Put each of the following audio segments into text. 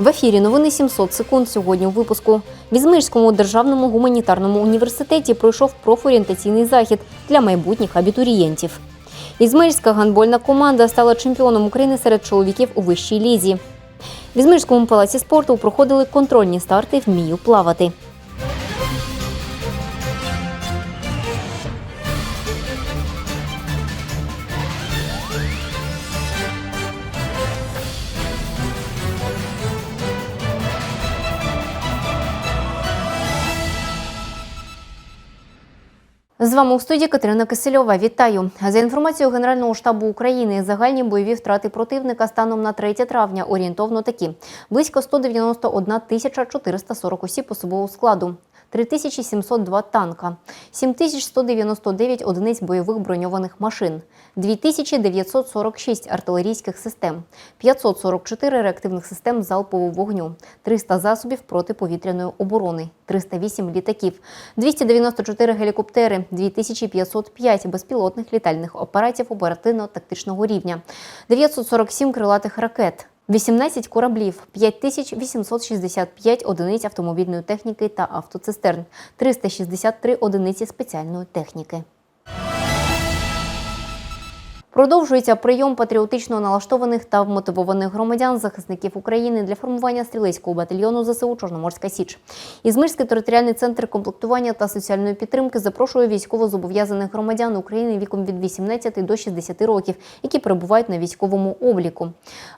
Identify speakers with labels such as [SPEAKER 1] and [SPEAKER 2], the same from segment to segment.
[SPEAKER 1] В ефірі новини 700 секунд сьогодні у випуску. В Ізмирському державному гуманітарному університеті пройшов профорієнтаційний захід для майбутніх абітурієнтів. Ізмирська гандбольна команда стала чемпіоном України серед чоловіків у вищій лізі. В Ізмирському палаці спорту проходили контрольні старти «Вмію плавати. З вами у студії Катерина Кисельова. Вітаю. За інформацією Генерального штабу України, загальні бойові втрати противника станом на 3 травня орієнтовно такі: близько 191 тисяча 440 осіб особового складу. 3702 танка, 7199 одиниць бойових броньованих машин, 2946 артилерійських систем, 544 реактивних систем залпового вогню, 300 засобів протиповітряної оборони, 308 літаків, 294 гелікоптери, 2505 безпілотних літальних апаратів оперативно-тактичного рівня, 947 крилатих ракет. 18 кораблів, 5865 одиниць автомобільної техніки та автоцистерн, 363 одиниці спеціальної техніки. Продовжується прийом патріотично налаштованих та вмотивованих громадян захисників України для формування стрілецького батальйону ЗСУ Чорноморська Січ. Ізмирський територіальний центр комплектування та соціальної підтримки запрошує військовозобов'язаних громадян України віком від 18 до 60 років, які перебувають на військовому обліку.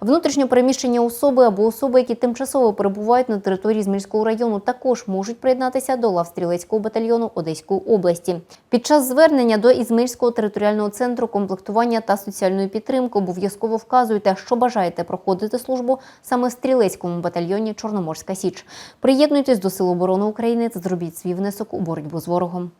[SPEAKER 1] Внутрішньо переміщені особи або особи, які тимчасово перебувають на території Ізмирського району, також можуть приєднатися до лав стрілецького батальйону Одеської області. Під час звернення до Ізмирського територіального центру комплектування та соціальної підтримки обов'язково вказуйте, що бажаєте проходити службу саме стрілецькому батальйоні Чорноморська Січ. Приєднуйтесь до Сил оборони України та зробіть свій внесок у боротьбу з ворогом.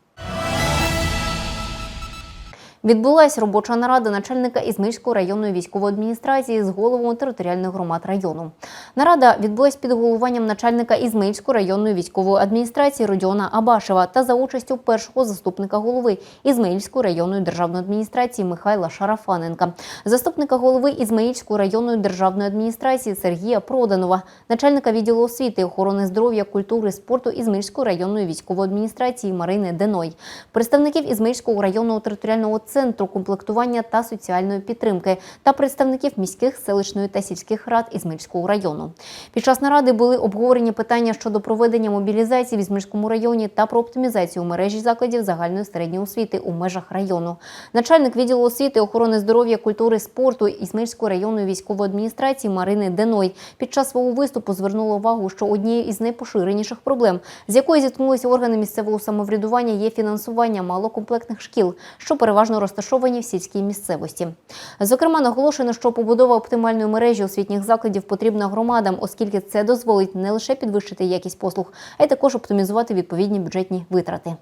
[SPEAKER 1] Відбулася робоча нарада начальника Ізмирської районної військової адміністрації з головами територіальних громад району. Нарада відбулась під головуванням начальника Ізмирської районної військової адміністрації Родіона Абашева та за участю першого заступника голови Ізмаїльської районної державної адміністрації Михайла Шарафаненка, заступника голови Ізмаїльської районної державної адміністрації Сергія Проданова, начальника відділу освіти, охорони здоров'я, культури, спорту Ізмаїльської районної військової адміністрації Марини Деной, представників Ізмаїльського районного територіального центру комплектування та соціальної підтримки та представників міських, селищної та сільських рад Ізмаїльського району. Під час наради були обговорені питання щодо проведення мобілізації в Ізмаїльському районі та про оптимізацію мережі закладів загальної середньої освіти у межах району. Начальник відділу освіти, охорони здоров'я, культури, спорту Ізмаїльської районної військової адміністрації Марини Деной під час свого виступу звернула увагу, що однією із найпоширеніших проблем, з якою зіткнулися органи місцевого самоврядування, є фінансування малокомплектних шкіл, що переважно розташовані в сільській місцевості. Зокрема, наголошено, що побудова оптимальної мережі освітніх закладів потрібна громадам, оскільки це дозволить не лише підвищити якість послуг, а й також оптимізувати відповідні бюджетні витрати.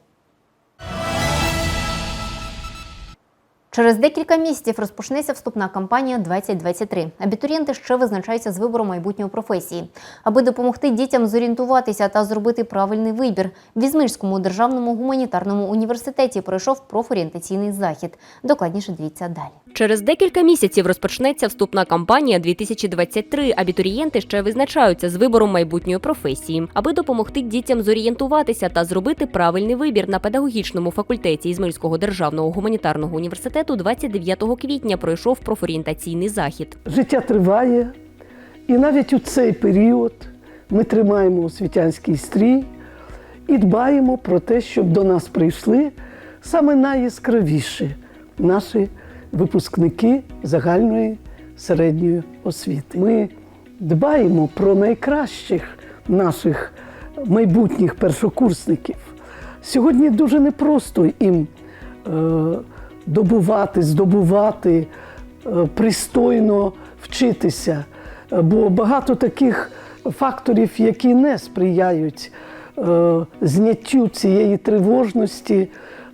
[SPEAKER 1] Через декілька місяців розпочнеться вступна кампанія 2023. Абітурієнти ще визначаються з вибором майбутньої професії. Аби допомогти дітям зорієнтуватися та зробити правильний вибір, в Ізмирському державному гуманітарному університеті пройшов профорієнтаційний захід. Докладніше дивіться далі.
[SPEAKER 2] Через декілька місяців розпочнеться вступна кампанія 2023. Абітурієнти ще визначаються з вибором майбутньої професії, аби допомогти дітям зорієнтуватися та зробити правильний вибір на педагогічному факультеті Ізмирського державного гуманітарного університету. 29 квітня пройшов профорієнтаційний захід.
[SPEAKER 3] Життя триває, і навіть у цей період ми тримаємо освітянський стрій і дбаємо про те, щоб до нас прийшли саме найяскравіші наші випускники загальної середньої освіти. Ми дбаємо про найкращих наших майбутніх першокурсників. Сьогодні дуже непросто їм е, добувати, здобувати, е, пристойно вчитися, бо багато таких факторів, які не сприяють е, зняттю цієї тривожності,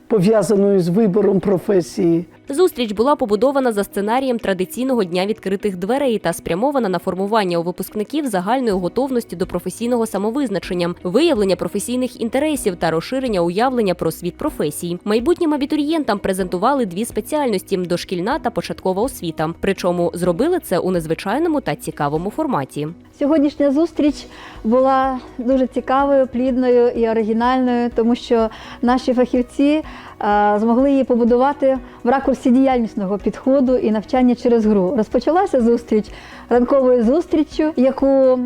[SPEAKER 3] пов'язаної з вибором професії.
[SPEAKER 2] Зустріч була побудована за сценарієм традиційного дня відкритих дверей та спрямована на формування у випускників загальної готовності до професійного самовизначення, виявлення професійних інтересів та розширення уявлення про світ професій. Майбутнім абітурієнтам презентували дві спеціальності дошкільна та початкова освіта. Причому зробили це у незвичайному та цікавому форматі.
[SPEAKER 4] Сьогоднішня зустріч була дуже цікавою, плідною і оригінальною, тому що наші фахівці е, змогли її побудувати в ракурсі діяльнісного підходу і навчання через гру. Розпочалася зустріч ранковою зустріччю, яку е,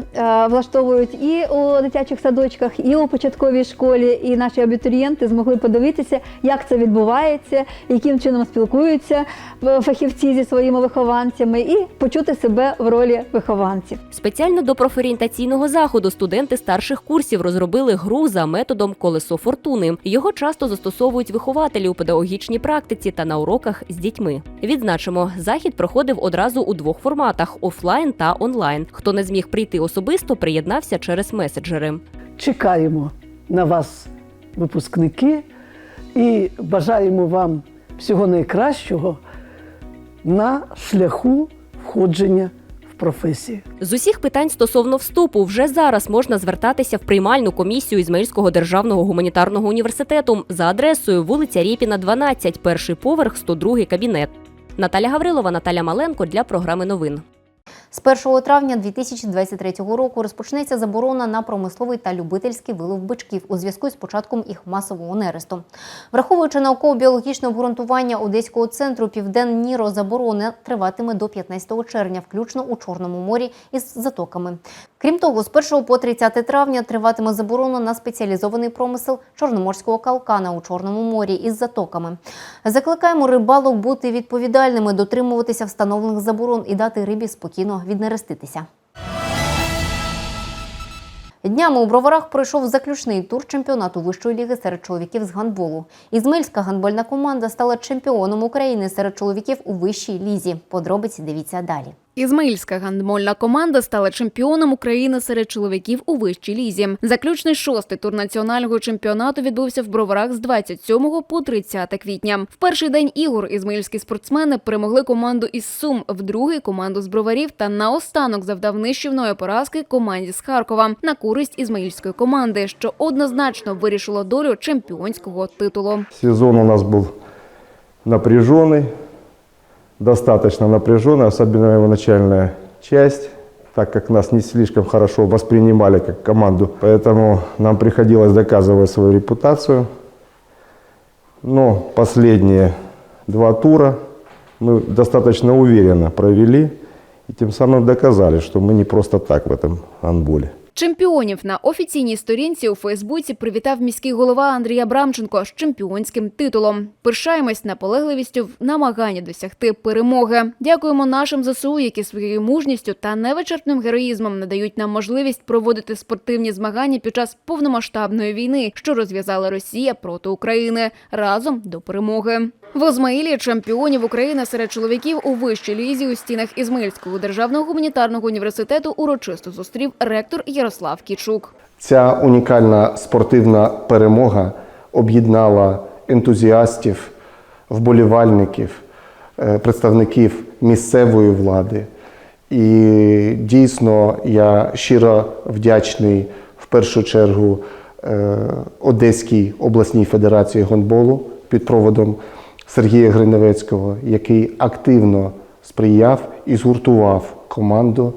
[SPEAKER 4] влаштовують і у дитячих садочках, і у початковій школі. І наші абітурієнти змогли подивитися, як це відбувається, яким чином спілкуються е, фахівці зі своїми вихованцями, і почути себе в ролі вихованців.
[SPEAKER 2] Спеціально до профорієнтаційного заходу студенти старших курсів розробили гру за методом колесо фортуни. Його часто застосовують вихователі у педагогічній практиці та на уроках з дітьми. Відзначимо, захід проходив одразу у двох форматах офлайн та онлайн. Хто не зміг прийти особисто, приєднався через меседжери.
[SPEAKER 3] Чекаємо на вас, випускники, і бажаємо вам всього найкращого на шляху входження в професію.
[SPEAKER 2] З усіх питань стосовно вступу вже зараз можна звертатися в приймальну комісію Ізмаїльського державного гуманітарного університету за адресою вулиця Ріпіна, 12, перший поверх, 102 кабінет. Наталя Гаврилова, Наталя Маленко для програми новин.
[SPEAKER 1] З 1 травня 2023 року розпочнеться заборона на промисловий та любительський вилов бичків у зв'язку з початком їх масового нересту. Враховуючи науково-біологічне обґрунтування Одеського центру Південніро заборона триватиме до 15 червня, включно у Чорному морі із затоками. Крім того, з 1 по 30 травня триватиме заборона на спеціалізований промисел чорноморського калкана у Чорному морі із затоками. Закликаємо рибалок бути відповідальними, дотримуватися встановлених заборон і дати рибі спокійно віднереститися. Днями у броварах пройшов заключний тур чемпіонату вищої ліги серед чоловіків з гандболу. Ізмельська гандбольна команда стала чемпіоном України серед чоловіків у вищій лізі. Подробиці дивіться далі.
[SPEAKER 5] Ізмаїльська гандбольна команда стала чемпіоном України серед чоловіків у вищій лізі. Заключний шостий тур національного чемпіонату відбувся в Броварах з 27 по 30 квітня. В перший день ігор ізмаїльські спортсмени перемогли команду із Сум, в другий команду з Броварів та наостанок завдав нищівної поразки команді з Харкова на користь ізмаїльської команди, що однозначно вирішило долю чемпіонського титулу.
[SPEAKER 6] Сезон у нас был напряженный, достаточно напряженный, особенно его начальная часть, так как нас не слишком хорошо воспринимали как команду, поэтому нам приходилось доказывать свою репутацию. Но последние два тура мы достаточно уверенно провели и тем самым доказали, что мы не просто так в этом анболе.
[SPEAKER 5] Чемпіонів на офіційній сторінці у Фейсбуці привітав міський голова Андрій Абрамченко з чемпіонським титулом. Пишаємось наполегливістю в намаганні досягти перемоги. Дякуємо нашим ЗСУ, які своєю мужністю та невичерпним героїзмом надають нам можливість проводити спортивні змагання під час повномасштабної війни, що розв'язала Росія проти України разом до перемоги. В Озмаїлі чемпіонів України серед чоловіків у вищій лізі у стінах Ізмаїльського державного гуманітарного університету урочисто зустрів ректор Ярослав Кічук.
[SPEAKER 7] Ця унікальна спортивна перемога об'єднала ентузіастів, вболівальників, е, представників місцевої влади. І дійсно я щиро вдячний в першу чергу е, Одеській обласній федерації гандболу під проводом Сергія Гриневецького, який активно сприяв і згуртував команду,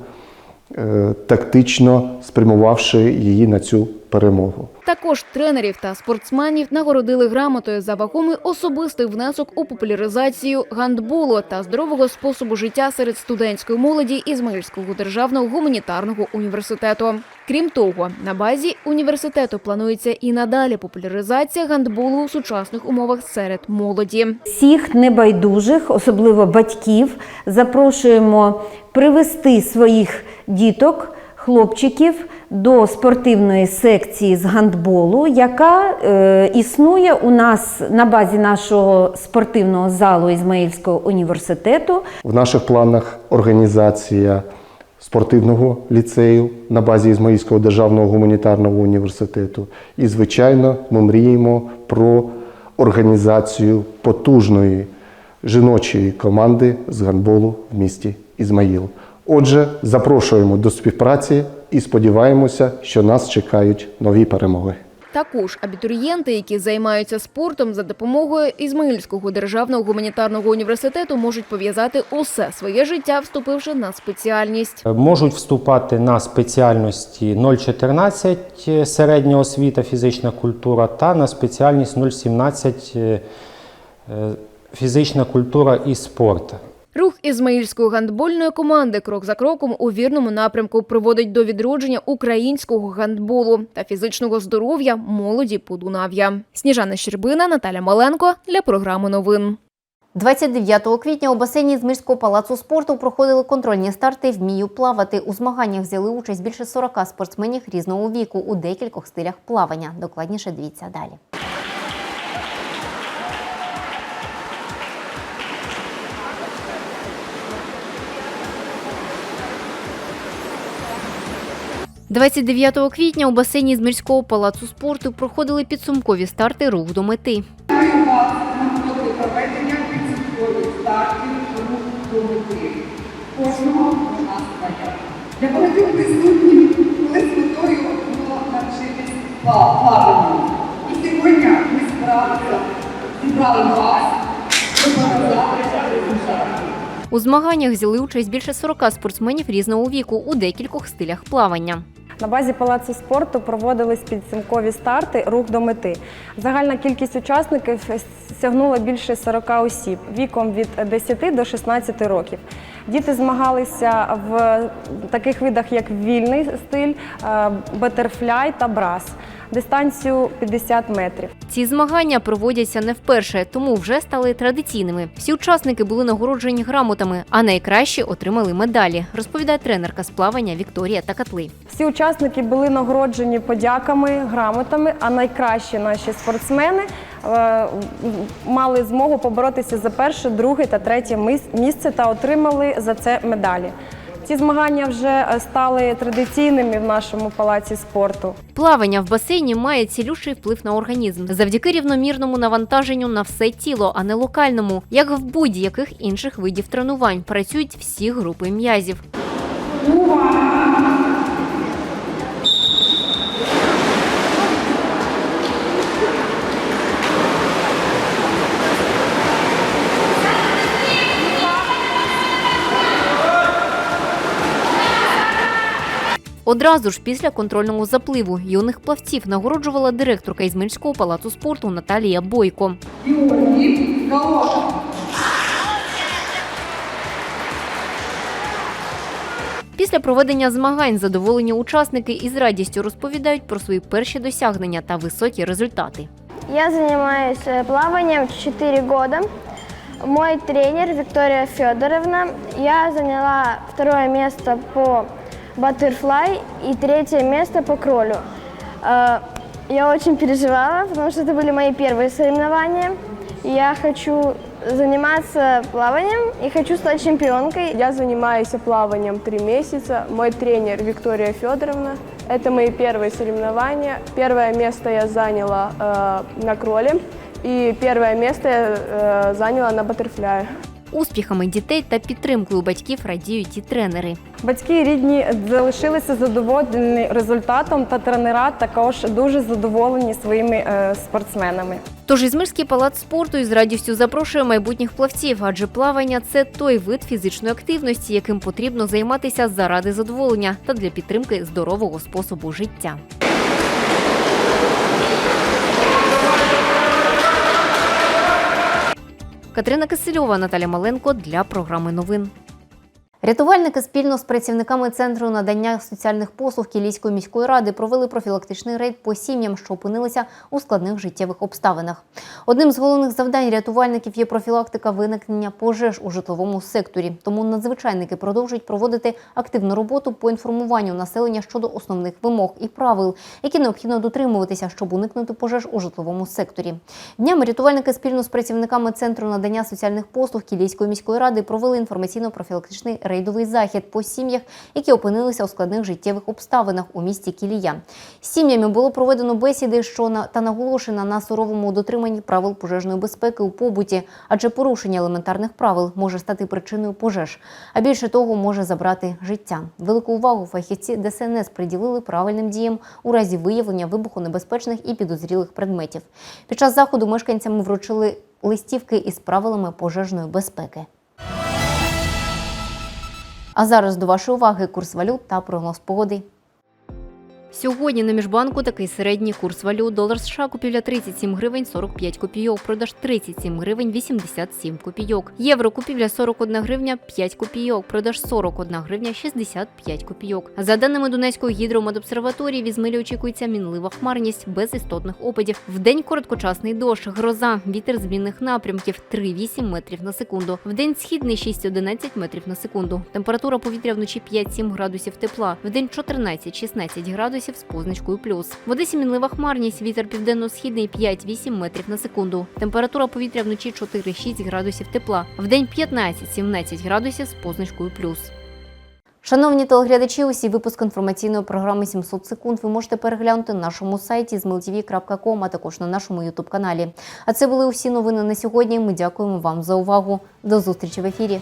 [SPEAKER 7] тактично спрямувавши її на цю перемогу.
[SPEAKER 5] Також тренерів та спортсменів нагородили грамотою за вагомий особистий внесок у популяризацію гандболу та здорового способу життя серед студентської молоді Ізмаїльського державного гуманітарного університету. Крім того, на базі університету планується і надалі популяризація гандболу у сучасних умовах серед молоді.
[SPEAKER 8] Всіх небайдужих, особливо батьків, запрошуємо привести своїх діток, хлопчиків до спортивної секції з гандболу, яка е, існує у нас на базі нашого спортивного залу Ізмаїльського університету.
[SPEAKER 7] В наших планах організація спортивного ліцею на базі Ізмаїльського державного гуманітарного університету. І, звичайно, ми мріємо про організацію потужної жіночої команди з гандболу в місті Ізмаїл. Отже, запрошуємо до співпраці і сподіваємося, що нас чекають нові перемоги.
[SPEAKER 5] Також абітурієнти, які займаються спортом за допомогою Ізмаїльського державного гуманітарного університету, можуть пов'язати усе своє життя, вступивши на спеціальність.
[SPEAKER 9] Можуть вступати на спеціальності 0,14 середня освіта, фізична культура та на спеціальність 0,17 е, фізична культура і спорт.
[SPEAKER 5] Рух ізмаїльської гандбольної команди крок за кроком у вірному напрямку приводить до відродження українського гандболу та фізичного здоров'я молоді Подунав'я. Сніжана Щербина, Наталя Маленко для програми новин.
[SPEAKER 1] 29 квітня у басейні Змирського палацу спорту проходили контрольні старти «Вмію плавати». У змаганнях взяли участь більше 40 спортсменів різного віку у декількох стилях плавання. Докладніше дивіться далі. – 29 квітня у басейні Змирського палацу спорту проходили підсумкові старти «Рух до мети».
[SPEAKER 10] Для багатьох присутніх були з метою було навчитись плаванню. І сьогодні ми зібрали вас, щоб показати результат.
[SPEAKER 1] У змаганнях взяли участь більше 40 спортсменів різного віку у декількох стилях плавання.
[SPEAKER 11] На базі палацу спорту проводились підсумкові старти рух до мети. Загальна кількість учасників сягнула більше 40 осіб віком від 10 до 16 років. Діти змагалися в таких видах, як вільний стиль, е, батерфляй та брас, дистанцію 50 метрів.
[SPEAKER 1] Ці змагання проводяться не вперше, тому вже стали традиційними. Всі учасники були нагороджені грамотами, а найкращі отримали медалі, розповідає тренерка з плавання Вікторія Такатли.
[SPEAKER 11] Всі учасники були нагороджені подяками, грамотами, а найкращі наші спортсмени е, мали змогу поборотися за перше, друге та третє місце та отримали за це медалі. Ці змагання вже е, стали традиційними в нашому палаці спорту.
[SPEAKER 1] Плавання в басейні має цілющий вплив на організм завдяки рівномірному навантаженню на все тіло, а не локальному, як в будь-яких інших видів тренувань. Працюють всі групи м'язів. Одразу ж після контрольного запливу юних плавців нагороджувала директорка Ізмельського палацу спорту Наталія Бойко. Після проведення змагань задоволені учасники із радістю розповідають про свої перші досягнення та високі результати.
[SPEAKER 12] Я занимаюсь э, плаванием 4 года. Мой тренер Виктория Федоровна. Я заняла второе место по баттерфлай и третье место по кролю. Э, Я очень переживала, потому что это были мои первые соревнования. Я хочу заниматься плаванием и хочу стать чемпионкой.
[SPEAKER 11] Я занимаюсь плаванием три месяца. Мой тренер Виктория Федоровна. Это мои первые соревнования. Первое место я заняла э, на кроле. И первое место я э, заняла на баттерфляе.
[SPEAKER 1] Успіхами дітей та підтримкою батьків радіють і тренери.
[SPEAKER 11] Батьки і рідні залишилися задоволені результатом, та тренера також дуже задоволені своїми е, спортсменами.
[SPEAKER 1] Тож Ізмирський палац спорту із радістю запрошує майбутніх плавців, адже плавання це той вид фізичної активності, яким потрібно займатися заради задоволення та для підтримки здорового способу життя. Катерина Кисельова, Наталя Маленко для програми новин. Рятувальники спільно з працівниками центру надання соціальних послуг Кілійської міської ради провели профілактичний рейд по сім'ям, що опинилися у складних життєвих обставинах. Одним з головних завдань рятувальників є профілактика виникнення пожеж у житловому секторі. Тому надзвичайники продовжують проводити активну роботу по інформуванню населення щодо основних вимог і правил, які необхідно дотримуватися, щоб уникнути пожеж у житловому секторі. Днями рятувальники спільно з працівниками центру надання соціальних послуг Кілійської міської ради провели інформаційно-профілактичний рейд рейдовий захід по сім'ях, які опинилися у складних життєвих обставинах у місті Кілія. З сім'ями було проведено бесіди, що на та наголошена на суровому дотриманні правил пожежної безпеки у побуті, адже порушення елементарних правил може стати причиною пожеж, а більше того, може забрати життя. Велику увагу фахівці ДСНС приділили правильним діям у разі виявлення вибухонебезпечних і підозрілих предметів. Під час заходу мешканцям вручили листівки із правилами пожежної безпеки. А зараз до вашої уваги курс валют та прогноз погоди. Сьогодні на міжбанку такий середній курс валют. Долар США купівля 37 гривень 45 копійок, продаж 37 гривень 87 копійок. Євро купівля 41 гривня 5 копійок, продаж 41 гривня 65 копійок. За даними Донецької гідрометобсерваторії, в Ізмилі очікується мінлива хмарність без істотних опадів. Вдень короткочасний дощ, гроза, вітер змінних напрямків 3-8 метрів на секунду. Вдень східний 6-11 метрів на секунду. Температура повітря вночі 5-7 градусів тепла. Вдень 14-16 градусів з позначкою плюс. В Одесі мінлива хмарність, вітер південно-східний 5-8 метрів на секунду. Температура повітря вночі 4-6 градусів тепла. Вдень 15-17 градусів з позначкою плюс. Шановні телеглядачі, усі випуск інформаційної програми 700 секунд ви можете переглянути на нашому сайті zmltv.com, а також на нашому ютуб каналі. А це були усі новини на сьогодні. Ми дякуємо вам за увагу. До зустрічі в ефірі.